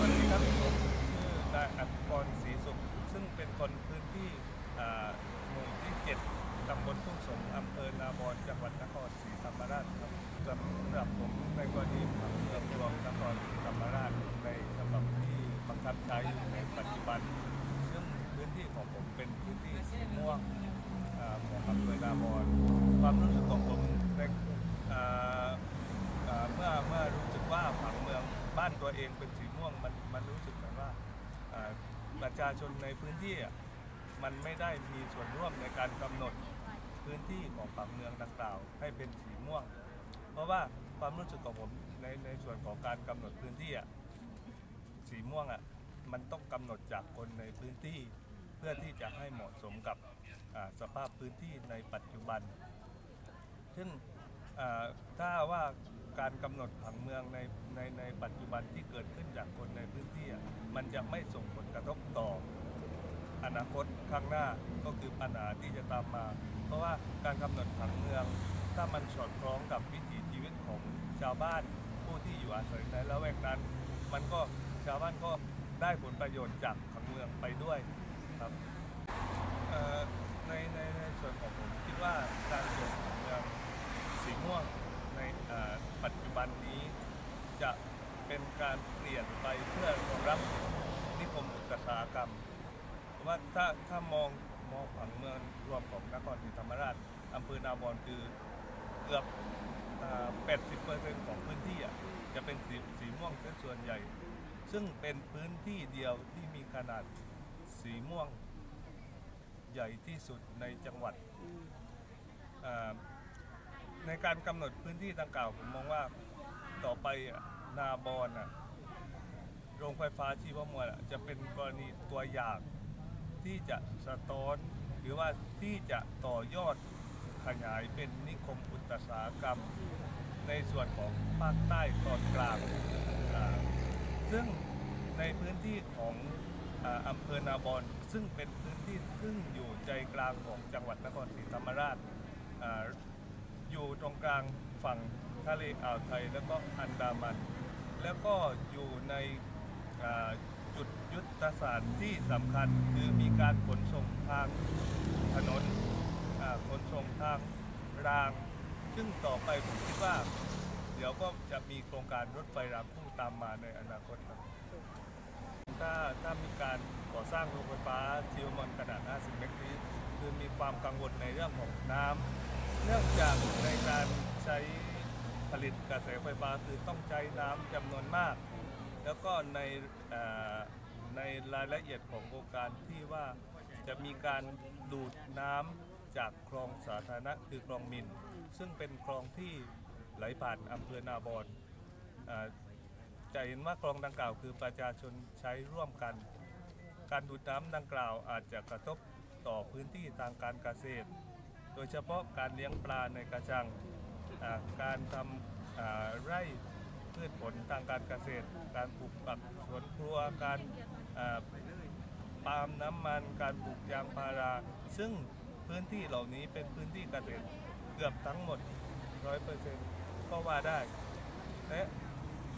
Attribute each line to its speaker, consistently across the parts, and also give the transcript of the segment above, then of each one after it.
Speaker 1: วัสดีครับผมชื่อนายอักรศรีสุข ซึ่งเป็นคนพื้นที่อ่าหมู่ที่ 7ตำบลทุ่งสงอำเภอนาบอนจังหวัดนครศรีธรรมราชครับสำหรับผมในกรณีผังเมืองรวมนครศรีธรรมราชในฉบับที่บังคับใช้อยู่ในปัจจุบัน ซึ่งพื้นที่ของผมเป็นพื้นที่สีม่วงอ่าของอำเภอนาบอนความรู้สึกของผมในอ่าอ่าเมื่อเมื่อรู้สึกว่าผังเมืองบ้านตัวเองเป็นสีม่วงมันมันรู้สึกเหมือนว่าอ่า ประชาชนในพื้นที่มันไม่ได้มีส่วนร่วมในการกำหนดพื้นที่ของผังเมืองดังกล่าวให้เป็นสีม่วง เพราะว่าความรู้สึกของผมในในส่วนของการกำหนดพื้นที่อะสีม่วงอะมันต้องกำหนดจากคนในพื้นที่ เพื่อที่จะให้เหมาะสมกับสภาพพื้นที่ในปัจจุบัน ซึ่งถ้าว่าการกำหนดผังเมืองในในในปัจจุบันที่เกิดขึ้นจากคนในพื้นที่อะ มันจะไม่ส่งผลกระทบต่ออนาคตข้างหน้าก็คือปัญหาที่จะตามมา เพราะว่าการกำหนดผังเมือง ถ้ามันสอดคล้องกับวิถีชีวิตของชาวบ้านผู้ที่อยู่อาศัยในละแวกนั้น มันก็ชาวบ้านก็ได้ผลประโยชน์จากผังเมืองไปด้วยครับในในในส่วนของผมคิดว่าการเปลี่ยนของเมืองสีม่วงในปัจจุบันนี้จะเป็นการเปลี่ยนไปเพื่อรองรับนิคมอุตสาหกรรมว่าถ้าถ้ามองมองผังเมืองรวมของนครศรีธรรมราชอำเภอนาบอนคือเกือบอ่า80%ของพื้นที่อะจะเป็นสีสีม่วงเป็นส่วนใหญ่ ซึ่งเป็นพื้นที่เดียวที่มีขนาดสีม่วงใหญ่ที่สุดในจังหวัด ในการกำหนดพื้นที่ดังกล่าวผมมองว่าต่อไปนาบอนอะ โรงไฟฟ้าชีวมวลจะเป็นกรณีตัวอย่างที่จะสะท้อน หรือว่าที่จะต่อยอดขยายเป็นนิคมอุตสาหกรรม ในส่วนของภาคใต้ตอนกลาง ซึ่งในพื้นที่ของอำเภอนาบอนซึ่งเป็นพื้นที่ซึ่งอยู่ใจกลางของจังหวัดนครศรีธรรมราชออยู่ตรงกลางฝั่งทะเลอ่าวไทย แล้วก็อันดามัน แล้วก็อยู่ใน จุดยุทธศาสตร์ที่สำคัญคือมีการขนส่งทางถนนขนส่งทางราง ซึ่งต่อไปผมคิดว่า เดี๋ยวก็จะมีโครงการรถไฟรางคู่ตามมาในอนาคตครับถ้าถ้ามีการก่อสร้างโรงไฟฟ้าชีวมวลขนาด 50 เมกะนี้คือมีความกังวลในเรื่องของน้ำเนื่องจากในการใช้ผลิตกระแสไฟฟ้าคือต้องใช้น้ำจำนวนมาก แล้วก็ในในรายละเอียดของโครงการที่ว่าจะมีการดูดน้ำจากคลองสาธารณะคือคลองมิน ซึ่งเป็นคลองที่ไหลผ่านอำเภอนาบอนจะเห็นว่าคลองดังกล่าวคือประชาชนใช้ร่วมกัน การดูดน้ำดังกล่าวอาจจะกระทบต่อพื้นที่ทางการเกษตร โดยเฉพาะการเลี้ยงปลาในกระชัง การทำไร่ พืชผลทางการเกษตร การปลูกผักสวนครัวการปาล์มน้ำมันการปลูกยางพารา ซึ่งพื้นที่เหล่านี้เป็นพื้นที่เกษตรเกือบทั้งหมด 100%ก็ว่าได้ และ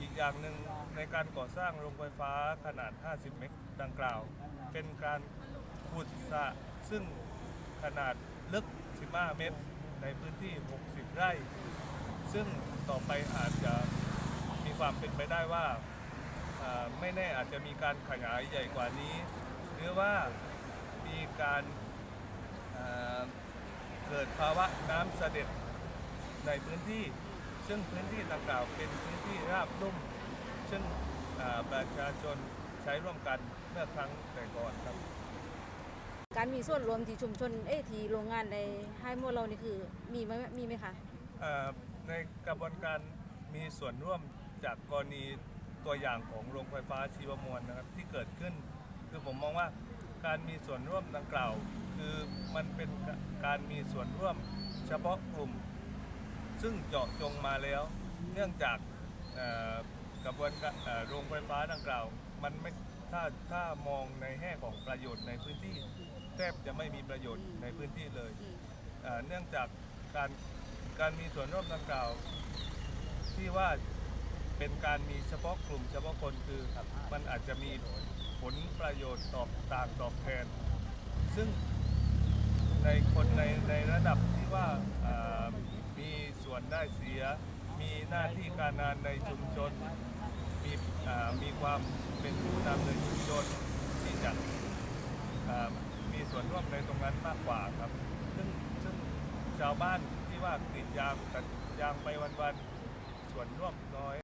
Speaker 1: อีกอย่างหนึ่งในการก่อสร้างโรงไฟฟ้าขนาด 50 เมกดังกล่าว เป็นการขุดสระซึ่งขนาดลึก 15 เมตร ในพื้นที่ 60 ไร่ ซึ่งต่อไปอาจจะ ความเป็นไปได้ว่าอ่าไม่แน่อาจจะมีการขยายใหญ่กว่านี้ หรือว่ามีการอ่าเกิดภาวะน้ำเสด็จในพื้นที่ ซึ่งพื้นที่ดังกล่าวเป็นพื้นที่ราบลุ่ม ซึ่งอ่าประชาชนใช้ร่วมกันเมื่อครั้งแต่ก่อนครับ
Speaker 2: การมีส่วนรวมที่ชุมชนเอ้ยที่โรงงานในให้หมวดเรานี่คือมีไหมมีไหมคะ
Speaker 1: อ่าในกระบวนการมีส่วนร่วม จากกรณีตัวอย่างของโรงไฟฟ้าชีวมวลนะครับที่เกิดขึ้น คือผมมองว่าการมีส่วนร่วมดังกล่าว คือมันเป็นการมีส่วนร่วมเฉพาะกลุ่ม ซึ่งเจาะจงมาแล้ว เนื่องจากกระบวนการโรงไฟฟ้าดังกล่าว มันไม่ถ้าถ้ามองในแง่ของประโยชน์ในพื้นที่แทบจะไม่มีประโยชน์ในพื้นที่เลย เนื่องจากการการมีส่วนร่วมดังกล่าว ที่ว่า เป็นการมีเฉพาะกลุ่มเฉพาะคนคือมันอาจจะมีผลประโยชน์ตอบต่างตอบแทน ซึ่งในคนในในระดับที่ว่ามีส่วนได้เสีย มีหน้าที่การงานในชุมชน มีมีความเป็นผู้นำในชุมชนที่จะมีส่วนร่วมในตรงนั้นมากกว่าครับ ซึ่งซึ่งชาวบ้านที่ว่ากรีดยางตัดยางไปวันๆส่วนร่วมน้อย